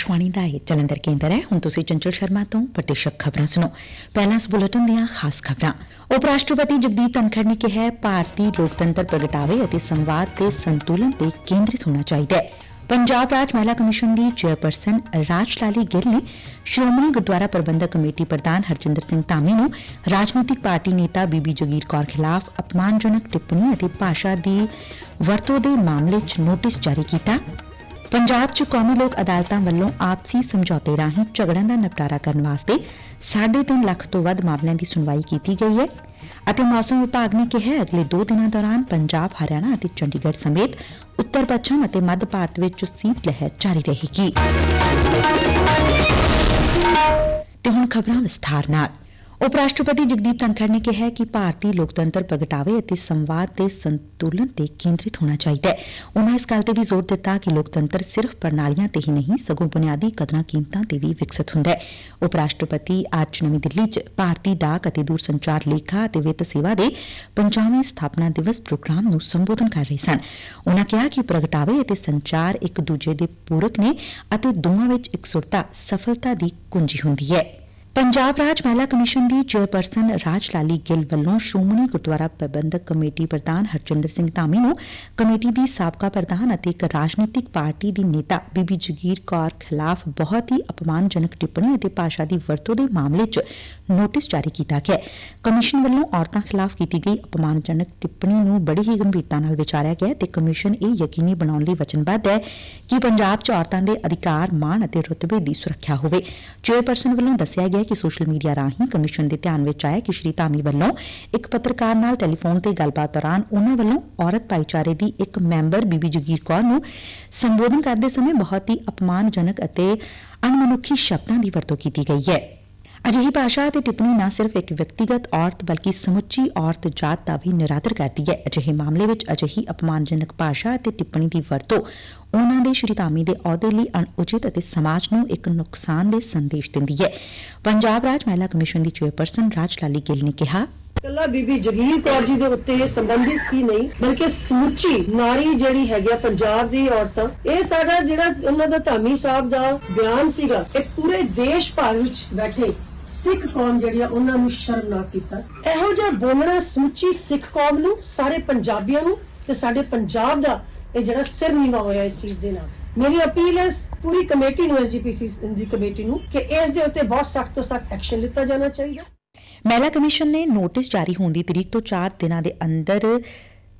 ਆਕਾਸ਼ਵਾਣੀ ਦਾ ਇਹ ਜਲੰਧਰ ਕੇਂਦਰ ਹੈ। ਹੁਣ ਤੁਸੀਂ ਚੰਚਲ ਸ਼ਰਮਾ ਤੋਂ ਪ੍ਰਤੀਸ਼ਕ ਖਬਰਾਂ ਸੁਣੋ। ਪਹਿਲਾਂ ਇਸ ਬੁਲੇਟਿਨ ਦੀਆਂ ਖਾਸ ਖਬਰਾਂ। ਉਪ ਰਾਸ਼ਟਰਪਤੀ ਜਗਦੀਪ ਧਨਖੜ ਨੇ ਕਿਹਾ ਹੈ, ਭਾਰਤੀ ਲੋਕਤੰਤਰ ਪ੍ਰਗਟਾਵੇ ਅਤੇ ਸੰਵਾਦ ਤੇ ਸੰਤੁਲਨ ਤੇ ਕੇਂਦਰਿਤ ਹੋਣਾ ਚਾਹੀਦਾ ਹੈ। ਪੰਜਾਬ ਰਾਜ ਮਹਿਲਾ ਕਮਿਸ਼ਨ ਦੀ ਚੇਅਰਪਰਸਨ ਰਾਜ ਲਾਲੀ ਗਿੱਲ ਨੇ ਸ਼੍ਰੋਮਣੀ ਗੁਰਦੁਆਰਾ ਪ੍ਰਬੰਧਕ ਕਮੇਟੀ ਪ੍ਰਧਾਨ ਹਰਜਿੰਦਰ ਸਿੰਘ ਧਾਮੀ ਨੂੰ ਰਾਜਨੀਤਿਕ ਪਾਰਟੀ ਨੇਤਾ ਬੀਬੀ ਜਗੀਰ ਕੌਰ ਖਿਲਾਫ ਅਪਮਾਨਜਨਕ ਟਿੱਪਣੀ ਅਤੇ ਭਾਸ਼ਾ ਦੀ ਵਰਤੋਂ ਦੇ ਮਾਮਲੇ 'ਚ ਨੋਟਿਸ ਜਾਰੀ ਕੀਤਾ। ਪੰਜਾਬ 'ਚ ਕੌਮੀ ਲੋਕ ਅਦਾਲਤਾਂ ਵੱਲੋਂ ਆਪਸੀ ਸਮਝੌਤੇ ਰਾਹੀਂ ਝਗੜਿਆਂ ਦਾ ਨਿਪਟਾਰਾ ਕਰਨ ਵਾਸਤੇ 3.5 ਲੱਖ ਤੋਂ ਵੱਧ ਮਾਮਲਿਆਂ ਦੀ ਸੁਣਵਾਈ ਕੀਤੀ ਗਈ ਹੈ ਅਤੇ ਮੌਸਮ ਵਿਭਾਗ ਨੇ ਕਿਹਾ ਅਗਲੇ 2 ਦਿਨਾਂ ਦੌਰਾਨ ਪੰਜਾਬ, ਹਰਿਆਣਾ ਅਤੇ ਚੰਡੀਗੜ੍ਹ ਸਮੇਤ ਉੱਤਰ ਪੱਛਮ ਅਤੇ ਮੱਧ ਭਾਰਤ ਵਿੱਚ ਸੀਤ ਲਹਿਰ ਜਾਰੀ ਰਹੇਗੀ। ਤੇ ਹੁਣ ਖਬਰਾਂ ਵਿਸਥਾਰ ਨਾਲ। ਉਪ ਰਾਸ਼ਟਰਪਤੀ ਜਗਦੀਪ ਧਨਖੜ ਨੇ ਕਿਹੈ ਕਿ ਭਾਰਤੀ ਲੋਕਤੰਤਰ ਪ੍ਰਗਟਾਵੇ ਅਤੇ ਸੰਵਾਦ ਦੇ ਸੰਤੁਲਨ ਤੇ ਕੇਂਦਰਿਤ ਹੋਣਾ ਚਾਹੀਦੈ ਹੈ। ਇਸ ਗੱਲ ਤੇ ਵੀ ਜ਼ੋਰ ਦਿੱਤਾ ਕਿ ਲੋਕਤੰਤਰ ਸਿਰਫ ਪ੍ਰਣਾਲੀਆਂ ਤੇ ਹੀ ਨਹੀਂ, ਸਗੋਂ ਬੁਨਿਆਦੀ ਕਦਰਾਂ ਕੀਮਤਾਂ ਤੇ ਵੀ ਵਿਕਸਿਤ ਹੁੰਦੈ ਉਪ ਰਾਸ਼ਟਰਪਤੀ ਅੱਜ ਨਵੀਂ ਦਿੱਲੀ 'ਚ ਭਾਰਤੀ ਡਾਕ ਅਤੇ ਦੂਰਸੰਚਾਰ ਲੇਖਾ ਅਤੇ ਵਿੱਤ ਸੇਵਾ ਦੇ 50ਵੇਂ ਸਥਾਪਨਾ ਦਿਵਸ ਪ੍ਰੋਗਰਾਮ ਨੂੰ ਸੰਬੋਧਨ ਕਰ ਰਹੇ ਸਨ। ਉਨੂਾ ਕਿਹਾ ਕਿ ਪ੍ਰਗਟਾਵੇ ਅਤੇ ਸੰਚਾਰ ਇੱਕ ਦੂਜੇ ਦੇ ਪੂਰਕ ਨੇ ਅਤੇ ਦੋਵਾਂ ਵਿੱਚ ਇਕਸੁਰਤਾ ਸਫਲਤਾ ਦੀ ਕੁੰਜੀ ਹੁੰਦੀ ਹੈ। ਪੰਜਾਬ ਰਾਜ ਮਹਿਲਾ ਕਮਿਸ਼ਨ ਦੀ ਚੇਅਰਪਰਸਨ ਰਾਜ ਲਾਲੀ ਗਿੱਲ ਵੱਲੋਂ ਸ਼੍ਰੋਮਣੀ ਗੁਰਦੁਆਰਾ ਪ੍ਰਬੰਧਕ ਕਮੇਟੀ ਪ੍ਰਧਾਨ ਹਰਜਿੰਦਰ ਸਿੰਘ ਧਾਮੀ ਨੂੰ ਕਮੇਟੀ ਦੀ ਸਾਬਕਾ ਪ੍ਰਧਾਨ ਅਤੇ ਇਕ ਰਾਜਨੀਤਿਕ ਪਾਰਟੀ ਦੀ ਨੇਤਾ ਬੀਬੀ ਜਗੀਰ ਕੌਰ ਖਿਲਾਫ ਬਹੁਤ ਹੀ ਅਪਮਾਨਜਨਕ ਟਿੱਪਣੀ ਅਤੇ ਭਾਸ਼ਾ ਦੀ ਵਰਤੋਂ ਦੇ ਮਾਮਲੇ 'ਚ ਨੋਟਿਸ ਜਾਰੀ ਕੀਤਾ ਗਿਆ ਹੈ। ਕਮਿਸ਼ਨ ਵੱਲੋਂ ਔਰਤਾਂ ਖਿਲਾਫ ਕੀਤੀ ਗਈ ਅਪਮਾਨਜਨਕ ਟਿੱਪਣੀ ਨੂੰ ਬੜੀ ਹੀ ਗੰਭੀਰਤਾ ਨਾਲ ਵਿਚਾਰਿਆ ਗਿਆ ਹੈ ਤੇ ਕਮਿਸ਼ਨ ਇਹ ਯਕੀਨੀ ਬਣਾਉਣ ਲਈ ਵਚਨਬੱਧ ਹੈ ਕਿ ਪੰਜਾਬ 'ਚ ਔਰਤਾਂ ਦੇ ਅਧਿਕਾਰ, ਮਾਣ ਅਤੇ ਰੁਤਬੇ ਦੀ ਸੁਰੱਖਿਆ ਹੋਵੇ। ਚੇਅਰਪਰਸਨ ਵੱਲੋਂ ਦੱਸਿਆ ਗਿਆ ਕਿ ਸੋਸ਼ਲ ਮੀਡੀਆ ਰਾਹੀਂ ਕਮਿਸ਼ਨ ਦੇ ਧਿਆਨ ਵਿਚ ਆਇਐ ਕਿ ਸ਼੍ਰੀ ਧਾਮੀ ਵੱਲੋਂ ਇਕ ਪੱਤਰਕਾਰ ਨਾਲ ਟੈਲੀਫੋਨ ਤੇ ਗੱਲਬਾਤ ਦੌਰਾਨ ਉਨੂਾਂ ਵੱਲੋਂ ਔਰਤ ਭਾਈਚਾਰੇ ਦੀ ਇਕ ਮੈਂਬਰ ਬੀਬੀ ਜਗੀਰ ਕੌਰ ਨੂੰ ਸੰਬੋਧਨ ਕਰਦੇ ਸਮੇਂ ਬਹੁਤ ਹੀ ਅਪਮਾਨਜਨਕ ਅਤੇ ਅਣਮਨੁੱਖੀ ਸ਼ਬਦਾਂ ਦੀ ਵਰਤੋਂ ਕੀਤੀ ਗਈ ਹੈ। ਅਜਿਹੀ ਭਾਸ਼ਾ ਅਤੇ ਟਿੱਪਣੀ ਨਾ ਸਿਰਫ ਇਕ ਵਿਅਕਤੀਗਤ ਔਰਤ ਬਲਕਿ ਸਮੁੱਚੀ ਔਰਤ ਜਾਤ ਦਾ ਵੀ ਨਿਰਾਦਰ ਕਰਦੀ ਹੈ। ਅਜਿਹੇ ਮਾਮਲੇ ਵਿਚ ਅਜਿਹੀ ਅਪਮਾਨਜਨਕ ਭਾਸ਼ਾ ਅਤੇ ਟਿੱਪਣੀ ਦੀ ਵਰਤੋਂ ਉਹਨਾਂ ਦੇ ਸ਼੍ਰੀ ਦੇ ਅਹੁਦੇ ਲਈ ਅਣਉਚਿਤ ਅਤੇ ਸਮਾਜ ਨੂੰ ਇੱਕ ਨੁਕਸਾਨਦੇਹ ਸੰਦੇਸ਼ ਦਿੰਦੀ ਹੈ। ਪੰਜਾਬ ਰਾਜ ਮਹਿਲਾ ਕਮਿਸ਼ਨ ਦੀ ਚੇਅਰਪਰਸਨ ਰਾਜ ਲਾਲੀ ਗਿੱਲ ਨੇ ਕਿਹਾ, ਕੱਲਾ ਬੀਬੀ ਜਗੀਰ ਕੌਰ ਜੀ ਦੇ ਉੱਤੇ ਸੰਬੰਧਿਤ ਹੀ ਨਹੀਂ, ਬਲਕਿ ਸਮੁੱਚੀ ਨਾਰੀ ਜਿਹੜੀ ਹੈਗੀ ਆ ਪੰਜਾਬ ਦੀ ਔਰਤਾਂ ਇਹ ਸਾਡਾ ਜਿਹੜਾ ਉਹਨਾਂ ਦਾ ਧਾਮੀ ਸਾਹਿਬ ਦਾ ਬਿਆਨ ਸੀਗਾ, ਇਹ ਪੂਰੇ ਦੇਸ਼ ਭਰ ਵਿੱਚ ਬੈਠੇ ਸਿੱਖ ਕੌਮ ਜਿਹੜੀ ਆ, ਉਹਨਾਂ ਨੂੰ ਸ਼ਰਮਨਾਕ ਕੀਤਾ। ਇਹੋ ਜਿਹਾ ਬੋਲਣਾ ਸਮੁੱਚੀ ਸਿੱਖ ਕੌਮ ਨੂੰ, ਸਾਰੇ ਪੰਜਾਬੀਆਂ ਨੂੰ ਤੇ ਸਾਡੇ ਪੰਜਾਬ ਦਾ ਇਹ ਜਿਹੜਾ ਸਿਰ ਨੀਵਾ ਹੋਇਆ ਇਸ ਚੀਜ਼ ਦੇ ਨਾਲ। ਮੇਰੀ ਅਪੀਲ ਹੈ, ਪੂਰੀ ਕਮੇਟੀ ਨੂੰ ਐਸਜੀਪੀਸੀ ਦੀ ਕਮੇਟੀ ਨੂੰ, ਕਿ ਇਸ ਦੇ ਉੱਤੇ ਬਹੁਤ ਸਖਤ ਤੋਂ ਸਖਤ ਐਕਸ਼ਨ ਲਿੱਤਾ ਜਾਣਾ ਚਾਹੀਦਾ। ਮਹਿਲਾ ਕਮਿਸ਼ਨ ਨੇ ਨੋਟਿਸ ਜਾਰੀ ਹੋਣ ਦੀ ਤਰੀਕ ਤੋਂ 4 ਦਿਨਾਂ ਦੇ ਅੰਦਰ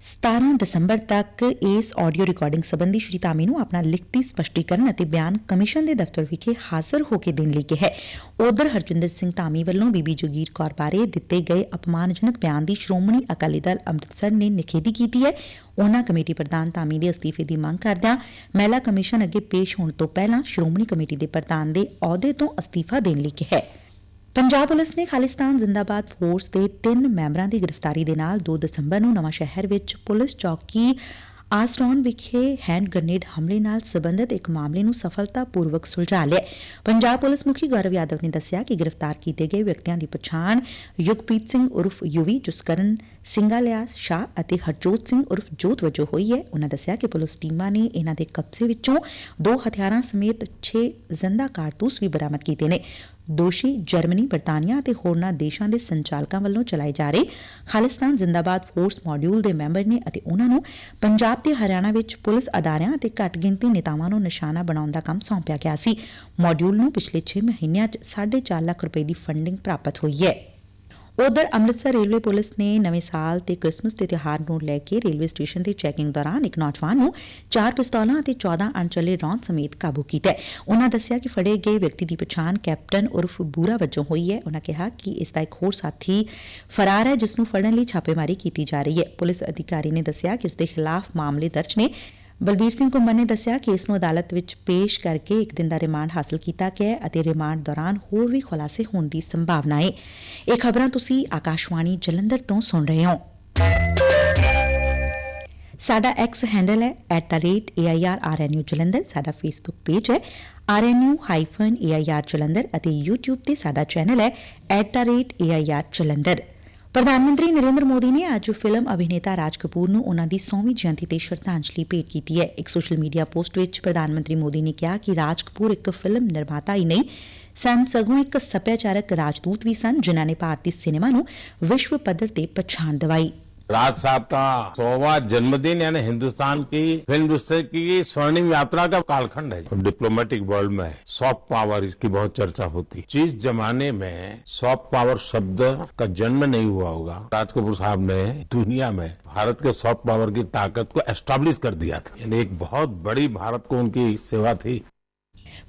17 ਦਸੰਬਰ ਤੱਕ ਇਸ ਆਡੀਓ ਰਿਕਾਰਡਿੰਗ ਸੰਬੰਧੀ ਸ਼੍ਰੀ ਧਾਮੀ ਨੂੰ ਆਪਣਾ ਲਿਖਤੀ ਸਪਸ਼ਟੀਕਰਨ ਅਤੇ ਬਿਆਨ ਕਮਿਸ਼ਨ ਦੇ ਦਫ਼ਤਰ ਵਿਖੇ ਹਾਜ਼ਰ ਹੋ ਕੇ ਦੇਣ ਲਈ ਕਿਹਾ ਉਧਰ ਹਰਜਿੰਦਰ ਸਿੰਘ ਧਾਮੀ ਵੱਲੋਂ ਬੀਬੀ ਜਗੀਰ ਕੌਰ ਬਾਰੇ ਦਿੱਤੇ ਗਏ ਅਪਮਾਨਜਨਕ ਬਿਆਨ ਦੀ ਸ਼੍ਰੋਮਣੀ ਅਕਾਲੀ ਦਲ ਅੰਮ੍ਰਿਤਸਰ ਨੇ ਨਿਖੇਧੀ ਕੀਤੀ ਹੈ। ਉਹਨਾਂ ਕਮੇਟੀ ਪ੍ਰਧਾਨ ਧਾਮੀ ਦੇ ਅਸਤੀਫੇ ਦੀ ਮੰਗ ਕਰਦਿਆਂ ਮਹਿਲਾ ਕਮਿਸ਼ਨ ਅੱਗੇ ਪੇਸ਼ ਹੋਣ ਤੋਂ ਪਹਿਲਾਂ ਸ਼੍ਰੋਮਣੀ ਕਮੇਟੀ ਦੇ ਪ੍ਰਧਾਨ ਦੇ ਅਹੁਦੇ ਤੋਂ ਅਸਤੀਫਾ ਦੇਣ ਲਈ ਕਿਹਾ ਹੈ। ਪੰਜਾਬ ਪੁਲਿਸ ਨੇ ਖਾਲਿਸਤਾਨ ਜ਼ਿੰਦਾਬਾਦ ਫੋਰਸ ਦੇ ਤਿੰਨ ਮੈਂਬਰਾਂ ਦੀ ਗ੍ਰਿਫਤਾਰੀ ਦੇ ਨਾਲ 2 ਦਸੰਬਰ ਨੂੰ ਨਵਾਂ ਸ਼ਹਿਰ ਵਿੱਚ ਪੁਲਿਸ ਚੌਕੀ ਆਸਟ੍ਰੌਨ ਵਿਖੇ ਹੈਂਡ ਗ੍ਰਨੇਡ ਹਮਲੇ ਨਾਲ ਸਬੰਧਤ ਇੱਕ ਮਾਮਲੇ ਨੂੰ ਸਫਲਤਾਪੂਰਵਕ ਸੁਲਝਾ ਲਿਆ। ਪੰਜਾਬ ਪੁਲਿਸ ਮੁਖੀ ਗੌਰਵ ਯਾਦਵ ਨੇ ਦੱਸਿਆ ਕਿ ਗ੍ਰਿਫਤਾਰ ਕੀਤੇ ਗਏ ਵਿਅਕਤੀਆਂ ਦੀ ਪਛਾਣ ਯੁਗਪ੍ਰੀਤ ਸਿੰਘ ਉਰਫ ਯੂਵੀ ਜਸਕਰਨ ਸਿੰਘਾਲਿਆ ਸ਼ਾਹ ਅਤੇ ਹਰਜੋਤ ਸਿੰਘ ਉਰਫ ਜੋਤ ਵਜੋਂ ਹੋਈ ਹੈ। ਉਨ੍ਹਾਂ ਦੱਸਿਆ ਕਿ ਪੁਲਿਸ ਟੀਮਾਂ ਨੇ ਇਨ੍ਹਾਂ ਦੇ ਕਬਜ਼ੇ ਵਿੱਚੋਂ ਦੋ ਹਥਿਆਰਾਂ ਸਮੇਤ 6 ਜ਼ਿੰਦਾ ਕਾਰਤੂਸ ਵੀ ਬਰਾਮਦ ਕੀਤੇ ਨੇ। ਦੋਸ਼ੀ ਜਰਮਨੀ, ਬਰਤਾਨੀਆ ਅਤੇ ਹੋਰਨਾਂ ਦੇਸ਼ਾਂ ਦੇ ਸੰਚਾਲਕਾਂ ਵੱਲੋਂ ਚਲਾਏ ਜਾ ਰਹੇ ਖਾਲਿਸਤਾਨ ਜ਼ਿੰਦਾਬਾਦ ਫੋਰਸ ਮੋਡਿਊਲ ਦੇ ਮੈਂਬਰ ਨੇ ਅਤੇ ਉਹਨਾਂ ਨੂੰ ਪੰਜਾਬ ਤੇ ਹਰਿਆਣਾ ਵਿੱਚ ਪੁਲਿਸ ਅਦਾਰਿਆਂ ਅਤੇ ਘੱਟ ਗਿਣਤੀ ਨੇਤਾਵਾਂ ਨੂੰ ਨਿਸ਼ਾਨਾ ਬਣਾਉਣ ਦਾ ਕੰਮ ਸੌਂਪਿਆ ਗਿਆ ਸੀ। ਮੋਡਿਊਲ ਨੂੰ ਪਿਛਲੇ 6 ਮਹੀਨਿਆਂ 'ਚ 4.5 ਲੱਖ ਰੁਪਏ ਦੀ ਫੰਡਿੰਗ ਪ੍ਰਾਪਤ ਹੋਈ ਹੈ। ਉਧਰ ਅੰਮ੍ਰਿਤਸਰ ਰੇਲਵੇ ਪੁਲਿਸ ਨੇ ਨਵੇਂ ਸਾਲ ਤੇ ਕ੍ਰਿਸਮਸ ਦੇ ਤਿਉਹਾਰ ਨੂੰ ਲੈ ਕੇ ਰੇਲਵੇ ਸਟੇਸ਼ਨ ਤੇ ਚੈਕਿੰਗ ਦੌਰਾਨ ਇੱਕ ਨੌਜਵਾਨ ਨੂੰ ਚਾਰ ਪਿਸਤੌਲਾਂ ਅਤੇ 14 ਅਣਚਲੇ ਰੌਂਦ ਸਮੇਤ ਕਾਬੂ ਕੀਤਾ ਹੈ। ਉਹਨਾਂ ਦੱਸਿਆ ਕਿ ਫੜੇ ਗਏ ਵਿਅਕਤੀ ਦੀ ਪਛਾਣ ਕੈਪਟਨ ਉਰਫ ਬੂਰਾ ਵਜੋਂ ਹੋਈ ਹੈ। ਉਹਨਾਂ ਕਿਹਾ ਕਿ ਇਸ ਦਾ ਇੱਕ ਹੋਰ ਸਾਥੀ ਫਰਾਰ ਹੈ, ਜਿਸ ਨੂੰ ਫੜਨ ਲਈ ਛਾਪੇਮਾਰੀ ਕੀਤੀ ਜਾ ਰਹੀ ਹੈ। ਪੁਲਿਸ ਅਧਿਕਾਰੀ ਨੇ ਦੱਸਿਆ ਕਿ ਉਸ ਦੇ ਖਿਲਾਫ ਮਾਮਲੇ ਦਰਜ ਨੇ। ਬਲਬੀਰ ਸਿੰਘ ਕੁੰਬਰ ਨੇ ਦੱਸਿਆ ਕਿ ਇਸ ਨੂੰ ਅਦਾਲਤ ਵਿਚ ਪੇਸ਼ ਕਰਕੇ ਇਕ ਦਿਨ ਦਾ ਰਿਮਾਂਡ ਹਾਸਲ ਕੀਤਾ ਗਿਐ ਅਤੇ ਰਿਮਾਂਡ ਦੌਰਾਨ ਹੋਰ ਵੀ ਖੁਲਾਸੇ ਹੋਣ ਦੀ ਸੰਭਾਵਨਾ ਏ ਇਹ ਖਬਰਾਂ ਤੁਸੀਂ ਆਕਾਸ਼ਵਾਣੀ ਜਲੰਧਰ ਤੋਂ ਸੁਣ ਰਹੇ ਹੋ। ਸਾਡਾ ਐਕਸ ਹੈਂਡਲ ਹੈ @airrnu ਜਲੰਧਰ, ਸਾਡਾ ਫੇਸਬੁੱਕ ਪੇਜ ਹੈ rnu-air ਜਲੰਧਰ ਅਤੇ YouTube ਤੇ ਸਾਡਾ ਚੈਨਲ ਹੈ @air ਜਲੰਧਰ। ਪ੍ਰਧਾਨ ਮੰਤਰੀ ਨਰੇਂਦਰ ਮੋਦੀ ਨੇ ਅੱਜ ਫਿਲਮ ਅਭਿਨੇਤਾ ਰਾਜ ਕਪੂਰ ਨੂੰ ਉਹਨਾਂ ਦੀ 100ਵੀਂ ਜੈਯੰਤੀ ਤੇ ਸ਼ਰਧਾਂਜਲੀ ਭੇਟ ਕੀਤੀ ਹੈ। ਇੱਕ ਸੋਸ਼ਲ ਮੀਡੀਆ ਪੋਸਟ ਵਿੱਚ ਪ੍ਰਧਾਨ ਮੰਤਰੀ ਮੋਦੀ ਨੇ ਕਿਹਾ ਕਿ ਰਾਜ ਕਪੂਰ ਇੱਕ ਫਿਲਮ ਨਿਰਮਾਤਾ ਹੀ ਨਹੀਂ, ਸਨ ਸਗੋਂ ਇੱਕ ਸੱਭਿਆਚਾਰਕ ਰਾਜਦੂਤ ਵੀ ਸਨ, ਜਿਨ੍ਹਾਂ ਨੇ ਭਾਰਤੀ ਸਿਨੇਮਾ ਨੂੰ ਵਿਸ਼ਵ ਪੱਧਰ ਤੇ ਪਛਾਣ ਦਿਵਾਈ। राज साहब का सोवा जन्मदिन, यानी हिंदुस्तान की फ़िल्म इंडस्ट्री की स्वर्णिम यात्रा का कालखंड है। डिप्लोमेटिक वर्ल्ड में सॉफ्ट पावर इसकी बहुत चर्चा होती। है जिस जमाने में सॉफ्ट पावर शब्द का जन्म नहीं हुआ होगा राज कपूर साहब ने दुनिया में भारत के सॉफ्ट पावर की ताकत को एस्टाब्लिश कर दिया था। यानी एक बहुत बड़ी भारत को उनकी सेवा थी।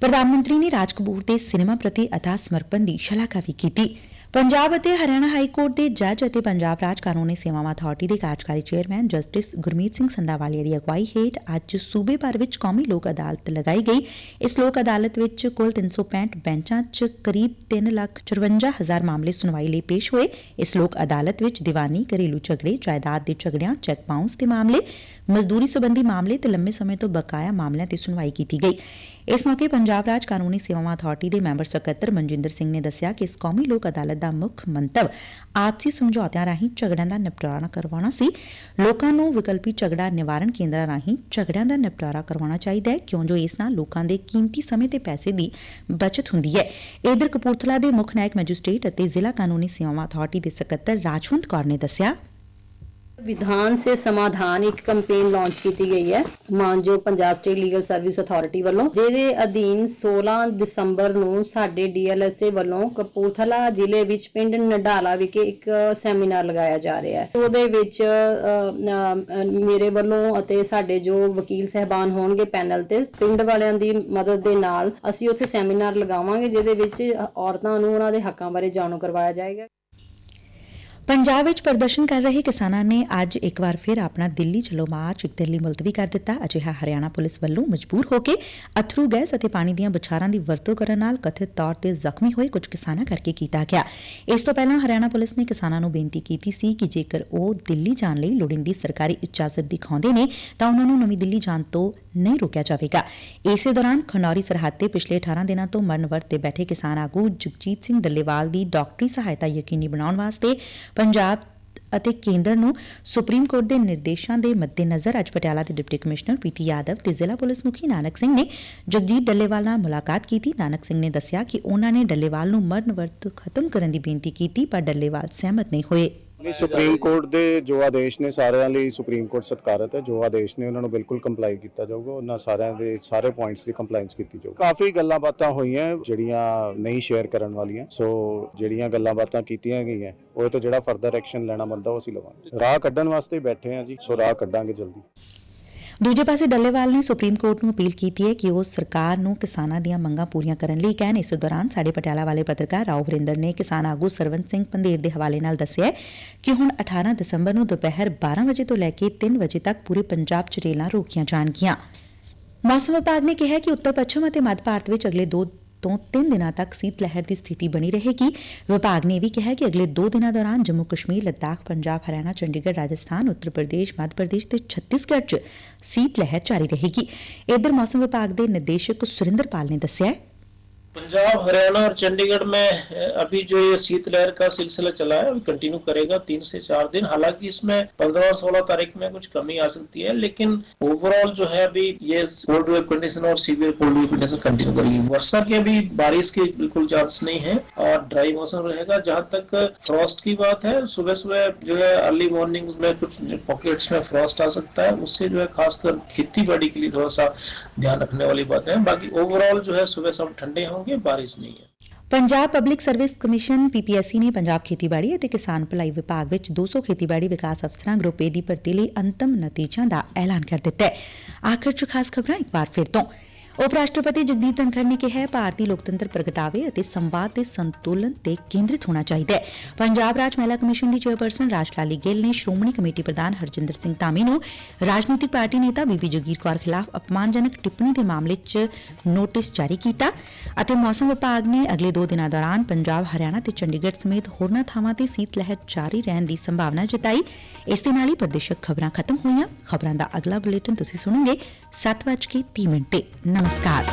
प्रधानमंत्री ने સેવા के सिनेमा प्रति સિનેમા समर्पण અથા शलाखा भी की थी। ਪੰਜਾਬ ਅਤੇ ਹਰਿਆਣਾ ਹਾਈ ਕੋਰਟ ਦੇ ਜੱਜ ਅਤੇ ਪੰਜਾਬ ਰਾਜ ਕਾਨੂੰਨੀ ਸੇਵਾਵਾਂ ਅਥਾਰਟੀ ਦੇ ਕਾਰਜਕਾਰੀ ਚੇਅਰਮੈਨ ਜਸਟਿਸ ਗੁਰਮੀਤ ਸਿੰਘ ਸੰਧਾਵਾਲੀਆ ਦੀ ਅਗਵਾਈ ਹੇਠ ਅੱਜ ਸੂਬੇ ਭਰ ਵਿੱਚ ਕੌਮੀ ਲੋਕ ਅਦਾਲਤ ਲਗਾਈ ਗਈ। ਇਸ ਲੋਕ ਅਦਾਲਤ ਵਿੱਚ ਕੁੱਲ 365 ਬੈਂਚਾਂ 'ਚ ਕਰੀਬ 354000 ਮਾਮਲੇ ਸੁਣਵਾਈ ਲਈ ਪੇਸ਼ ਹੋਏ। ਇਸ ਲੋਕ ਅਦਾਲਤ ਵਿੱਚ ਦੀਵਾਨੀ, ਘਰੇਲੂ ਝਗੜੇ, ਜਾਇਦਾਦ ਦੇ ਝਗੜਿਆਂ, ਚੈੱਕ ਬਾਉਂਸ ਦੇ ਮਾਮਲੇ, ਮਜ਼ਦੂਰੀ ਸੰਬੰਧੀ ਮਾਮਲੇ ਤੇ ਲੰਮੇ ਸਮੇਂ ਤੋਂ ਬਕਾਇਆ ਮਾਮਲਿਆਂ ਤੇ ਸੁਣਵਾਈ ਕੀਤੀ ਗਈ। ਇਸ ਮੌਕੇ ਪੰਜਾਬ ਰਾਜ ਕਾਨੂੰਨੀ ਸੇਵਾਵਾਂ ਅਥਾਰਟੀ ਦੇ ਮੈਂਬਰ ਸਕੱਤਰ ਮਨਜਿੰਦਰ ਸਿੰਘ ਨੇ ਦੱਸਿਆ ਕਿ ਇਸ ਕੌਮੀ ਲੋਕ ਅਦਾਲਤ ਦਾ ਮੁੱਖ ਮੰਤਵ ਆਪਸੀ ਸਮਝੌਤਿਆਂ ਰਾਹੀਂ ਝਗੜਿਆਂ ਦਾ ਨਿਪਟਾਰਾ ਕਰਵਾਉਣਾ ਸੀ। ਲੋਕਾਂ ਨੂੰ ਵਿਕਲਪੀ ਝਗੜਾ ਨਿਵਾਰਨ ਕੇਂਦਰਾਂ ਰਾਹੀਂ ਝਗੜਿਆਂ ਦਾ ਨਿਪਟਾਰਾ ਕਰਵਾਉਣਾ ਚਾਹੀਦਾ ਹੈ। ਕਿਉਂ? ਜੋ ਇਸ ਨਾਲ ਲੋਕਾਂ ਦੇ ਕੀਮਤੀ ਸਮੇਂ ਤੇ ਪੈਸੇ ਦੀ ਬਚਤ ਹੁੰਦੀ ਹੈ। ਇਧਰ ਕਪੂਰਥਲਾ ਦੇ ਮੁੱਖ ਨਾਇਕ ਮੈਜਿਸਟ੍ਰੇਟ ਅਤੇ ਜ਼ਿਲ੍ਹਾ ਕਾਨੂੰਨੀ ਸੇਵਾਵਾਂ ਅਥਾਰਟੀ ਦੇ ਸਕੱਤਰ ਰਾਜਵੰਤ ਕੌਰ ਨੇ ਦੱਸਿਆ। ਵਿਧਾਨ ਸੇ ਸਮਾਧਾਨ ਇੱਕ ਕੈਂਪੇਨ ਲਾਂਚ ਕੀਤੀ ਗਈ ਹੈ ਮਾਨਜੋ Punjab state legal service authority ਵੱਲੋਂ, ਜਿਹਦੇ ਅਧੀਨ 16 ਦਸੰਬਰ ਨੂੰ ਸਾਡੇ ਡੀਐਲਐਸਏ ਵੱਲੋਂ ਕਪੂਰਥਲਾ ਜ਼ਿਲ੍ਹੇ ਵਿੱਚ ਪਿੰਡ ਨਡਾਲਾ ਵਿਖੇ ਇੱਕ ਸੈਮੀਨਾਰ ਲਗਾਇਆ ਜਾ ਰਿਹਾ ਹੈ। ਉਹਦੇ ਵਿੱਚ ਮੇਰੇ ਵੱਲੋਂ ਅਤੇ ਸਾਡੇ ਜੋ ਵਕੀਲ ਸਹਿਬਾਨ ਹੋਣਗੇ ਪੈਨਲ ਤੇ, ਪਿੰਡ ਵਾਲਿਆਂ ਦੀ ਮਦਦ ਦੇ ਨਾਲ ਅਸੀਂ ਉੱਥੇ ਸੈਮੀਨਾਰ ਲਗਾਵਾਂਗੇ, ਜਿਹਦੇ ਵਿੱਚ ਔਰਤਾਂ ਨੂੰ ਉਹਨਾਂ ਦੇ ਹੱਕਾਂ ਬਾਰੇ ਜਾਣੂ ਕਰਵਾਇਆ ਜਾਏਗਾ। ਪੰਜਾਬ ਵਿੱਚ ਪ੍ਰਦਰਸ਼ਨ ਕਰ ਰਹੇ ਕਿਸਾਨਾਂ ਨੇ ਅੱਜ ਇੱਕ ਵਾਰ ਫਿਰ ਆਪਣਾ ਦਿੱਲੀ ਚਲੋ ਮਾਰਚ, ਇੱਕ ਦਿਨ ਲਈ ਮੁਲਤਵੀ ਕਰ ਦਿੱਤਾ। ਅਜਿਹਾ ਹਰਿਆਣਾ ਪੁਲਿਸ ਵੱਲੋਂ ਮਜਬੂਰ ਹੋ ਕੇ ਅਥਰੂ ਗੈਸ ਅਤੇ ਪਾਣੀ ਦੀਆਂ ਬੁਛਾਰਾਂ ਦੀ ਵਰਤੋਂ ਕਰਨ ਨਾਲ ਕਥਿਤ ਤੌਰ ਤੇ ਜ਼ਖਮੀ ਹੋਏ ਕੁਝ ਕਿਸਾਨਾਂ ਕਰਕੇ ਕੀਤਾ ਗਿਆ। ਇਸ ਤੋਂ ਪਹਿਲਾਂ ਹਰਿਆਣਾ ਪੁਲਿਸ ਨੇ ਕਿਸਾਨਾਂ ਨੂੰ ਬੇਨਤੀ ਕੀਤੀ ਸੀ ਕਿ ਜੇਕਰ ਉਹ ਦਿੱਲੀ ਜਾਣ ਲਈ ਲੋੜੀਂਦੀ ਸਰਕਾਰੀ ਇਜਾਜ਼ਤ ਦਿਖਾਉਂਦੇ ਨੇ, ਤਾਂ ਉਹਨਾਂ ਨੂੰ ਨਵੀਂ ਦਿੱਲੀ ਜਾਣ ਤੋਂ ਨਹੀਂ ਰੋਕਿਆ ਜਾਵੇਗਾ। ਇਸੇ ਦੌਰਾਨ ਖਨੌਰੀ ਸਰਹੱਦ ਤੇ ਪਿਛਲੇ 18 ਦਿਨਾਂ ਤੋਂ ਮਰਨ ਵਰਤ ਤੇ ਬੈਠੇ ਕਿਸਾਨ ਆਗੂ ਜਗਜੀਤ ਸਿੰਘ ਡੱਲੇਵਾਲ ਦੀ ਡਾਕਟਰੀ ਸਹਾਇਤਾ ਯਕੀਨੀ ਬਣਾਉਣ ਵਾਸਤੇ ਪੰਜਾਬ ਅਤੇ ਕੇਂਦਰ ਨੂੰ ਸੁਪਰੀਮ ਕੋਰਟ ਦੇ ਨਿਰਦੇਸ਼ਾਂ ਦੇ ਮੱਦੇਨਜ਼ਰ ਅੱਜ ਪਟਿਆਲਾ ਦੇ ਡਿਪਟੀ ਕਮਿਸ਼ਨਰ ਪੀਟੀ ਯਾਦਵ ਤੇ ਜ਼ਿਲ੍ਹਾ ਪੁਲਿਸ ਮੁਖੀ ਨਾਨਕ ਸਿੰਘ ਨੇ ਜਗਜੀਤ ਡੱਲੇਵਾਲ ਨਾਲ ਮੁਲਾਕਾਤ ਕੀਤੀ। ਨਾਨਕ ਸਿੰਘ ਨੇ ਦੱਸਿਆ ਕਿ ਉਹਨਾਂ ਨੇ ਡੱਲੇਵਾਲ ਨੂੰ ਮਰਨ ਵਰਤ ਖਤਮ ਕਰਨ ਦੀ ਬੇਨਤੀ ਕੀਤੀ, ਪਰ ਡੱਲੇਵਾਲ ਸਹਿਮਤ ਨਹੀਂ ਹੋਏ। ਨਹੀਂ ਸੁਪਰੀਮ ਕੋਰਟ ਦੇ ਜੋ ਆਦੇਸ਼ ਨੇ ਸਾਰਿਆਂ ਲਈ ਸੁਪਰੀਮ ਕੋਰਟ ਸਤਿਕਾਰਤ ਹੈ, ਜੋ ਆਦੇਸ਼ ਨੇ ਉਹਨਾਂ ਨੂੰ ਬਿਲਕੁਲ ਕੰਪਲਾਈ ਕੀਤਾ ਜਾਊਗਾ, ਉਹਨਾਂ ਸਾਰਿਆਂ ਦੇ ਸਾਰੇ ਪੁਆਇੰਟਸ ਦੀ ਕੰਪਲਾਈਂਸ ਕੀਤੀ ਜਾਊਗੀ। ਕਾਫੀ ਗੱਲਾਂ ਬਾਤਾਂ ਹੋਈਆਂ, ਜਿਹੜੀਆਂ ਨਹੀਂ ਸ਼ੇਅਰ ਕਰਨ ਵਾਲੀਆਂ ਸੋ ਜਿਹੜੀਆਂ ਗੱਲਾਂ ਬਾਤਾਂ ਕੀਤੀਆਂ ਗਈਆਂ, ਉਹ ਤੇ ਜਿਹੜਾ ਫਰਦਰ ਐਕਸ਼ਨ ਲੈਣਾ ਬੰਦਾ ਉਹ ਅਸੀਂ ਲਵਾਂਗੇ। ਰਾਹ ਕੱਢਣ ਵਾਸਤੇ ਬੈਠੇ ਆ ਜੀ ਸੋ ਰਾਹ ਕੱਢਾਂਗੇ ਜਲਦੀ। ਦੂਜੇ ਪਾਸੇ ਡੱਲੇਵਾਲ ਨੇ ਸੁਪਰੀਮ ਕੋਰਟ ਨੂੰ ਅਪੀਲ ਕੀਤੀ ਹੈ ਕਿ ਉਹ ਸਰਕਾਰ ਨੂੰ ਕਿਸਾਨਾਂ ਦੀਆਂ ਮੰਗਾਂ ਪੂਰੀਆਂ ਕਰਨ ਲਈ ਕਹਿਣ। ਇਸ ਦੌਰਾਨ ਸਾਡੇ ਪਟਿਆਲਾ ਵਾਲੇ ਪੱਤਰਕਾਰ ਰਾਓ ਹਰਿੰਦਰ ਨੇ ਕਿਸਾਨ ਆਗੂ ਸਰਵੰਤ ਸਿੰਘ ਪੰਧੇਰ ਦੇ ਹਵਾਲੇ ਨਾਲ ਦੱਸਿਆ ਕਿ ਹੁਣ 18 ਦਸੰਬਰ ਨੂੰ ਦੁਪਹਿਰ 12 ਵਜੇ ਤੋਂ ਲੈ ਕੇ 3 ਵਜੇ ਤੱਕ ਪੂਰੇ ਪੰਜਾਬ 'ਚ ਰੇਲਾਂ ਰੋਕੀਆਂ ਜਾਣਗੀਆਂ। ਮੌਸਮ ਵਿਭਾਗ ਨੇ ਕਿਹਾ ਕਿ ਉੱਤਰ ਪੱਛਮ ਅਤੇ ਮੱਧ ਭਾਰਤ ਵਿੱਚ ਅਗਲੇ 2 ਤੋਂ ਤਿੰਨ ਦਿਨਾਂ ਤੱਕ ਸੀਤ ਲਹਿਰ ਦੀ ਸਬਿਤੀ ਬਣੀ ਰਹੇਗੀ। ਵਿਭਾਗ ਨੇ ਇਹ ਵੀ ਕਿਹੈ ਕਿ ਅਗਲੇ ਦੋ ਦਿਨਾਂ ਦੌਰਾਨ ਜੰਮੂ ਕਸ਼ਮੀਰ, ਲੱਦਾਖ, ਪੰਜਾਬ, ਹਰਿਆਣਾ, ਚੰਡੀਗੜ੍ਹ, ਰਾਜਸਥਾਨ, ਉੱਤਰ ਪ੍ਰਦੇਸ਼, ਮੱਧ ਪ੍ਰਦੇਸ਼ ਤੇ ਛੱਤੀਸਗੜ੍ਹ 'ਚ ਸੀਤ ਲਹਿਰ ਜਾਰੀ ਰਹੇਗੀ। ਇਧਰ ਮੌਸਮ ਵਿਭਾਗ ਦੇ ਨਿਰਦੇਸ਼ਕ ਸੁਰਿੰਦਰਪਾਲ ਨੇ ਦੱਸਿਆ पंजाब, हरियाणा और चंडीगढ़ में अभी जो ये शीतलहर का सिलसिला चला है कंटिन्यू करेगा तीन से चार दिन। हालाँकि इसमें पंद्रह और सोलह तारीख में कुछ कमी आ सकती है, लेकिन ओवरऑल जो है अभी ये कोल्ड वेव कंडीशन और severe cold wave condition continue करेगी। वर्षा के अभी बारिश के बिल्कुल चांस नहीं है और ड्राई मौसम रहेगा, जहाँ तक फ्रॉस्ट की बात है। सुबह सुबह जो है अर्ली मॉर्निंग में कुछ पॉकेट्स में फ्रॉस्ट आ सकता है, उससे जो है खासकर खेती बाड़ी के लिए थोड़ा सा ध्यान रखने वाली बात है। बाकी ओवरऑल जो है सुबह शाम ठंडे ਹੋਣਗੇ بارش ਨਹੀਂ ਹੈ। Punjab public service commission PPSC ਨੇ ਪੰਜਾਬ ਖੇਤੀਬਾੜੀ ਅਤੇ ਕਿਸਾਨ ਭਲਾਈ ਵਿਭਾਗ ਵਿੱਚ 200 ਖੇਤੀਬਾੜੀ ਵਿਕਾਸ ਅਫਸਰਾਂ ਗਰੁੱਪ ਏ ਦੀ ਭਰਤੀ ਲਈ ਅੰਤਮ ਨਤੀਜਿਆਂ ਦਾ ਐਲਾਨ ਕਰ ਦਿੱਤਾ ਹੈ। ਆਖਰ ਚ ਖਾਸ ਖਬਰਾਂ ਇੱਕ ਵਾਰ ਫਿਰ ਤੋਂ। ਉਪ ਰਾਸ਼ਟਰਪਤੀ ਜਗਦੀਪ ਧਨਖੜ ਨੇ ਕਿਹਾ, ਭਾਰਤੀ ਲੋਕਤੰਤਰ ਪ੍ਰਗਟਾਵੇ ਅਤੇ ਸੰਵਾਦ ਦੇ ਸੰਤੁਲਨ ਤੇ ਕੇਂਦਰਿਤ ਹੋਣਾ ਚਾਹੀਦੈ ਪੰਜਾਬ ਰਾਜ ਮਹਿਲਾ ਕਮਿਸ਼ਨ ਦੀ ਚੇਅਰਪਰਸਨ ਰਾਜਲਾਲੀ ਗਿੱਲ ਨੇ ਸ਼੍ਰੋਮਣੀ ਕਮੇਟੀ ਪ੍ਰਧਾਨ ਹਰਜਿੰਦਰ ਸਿੰਘ ਧਾਮੀ ਨੂੰ ਰਾਜਨੀਤਿਕ ਪਾਰਟੀ ਨੇਤਾ ਬੀਬੀ ਜਗੀਰ ਕੌਰ ਖਿਲਾਫ ਅਪਮਾਨਜਨਕ ਟਿੱਪਣੀ ਦੇ ਮਾਮਲੇ 'ਚ ਨੋਟਿਸ ਜਾਰੀ ਕੀਤਾ ਅਤੇ ਮੌਸਮ ਵਿਭਾਗ ਨੇ ਅਗਲੇ 2 ਦਿਨਾਂ ਦੌਰਾਨ ਪੰਜਾਬ, ਹਰਿਆਣਾ ਤੇ ਚੰਡੀਗੜ੍ਹ ਸਮੇਤ ਹੋਰਨਾਂ ਥਾਵਾਂ ਤੇ ਸੀਤ ਲਹਿਰ ਜਾਰੀ ਰਹਿਣ ਦੀ ਸੰਭਾਵਨਾ ਜਤਾਈ। ਇਸ ਦੇ ਨਾਲ ਹੀ ਪ੍ਰਦੇਸ਼ਕ ਖਬਰਾਂ ਖਤਮ ਹੋਈਆਂ। ਖਬਰਾਂ ਦਾ ਅਗਲਾ ਬੁਲੇਟਿਨ ਤੁਸੀਂ ਸੁਣੋਗੇ 7:30 ਮਿੰਟ ਤੇ। नमस्कार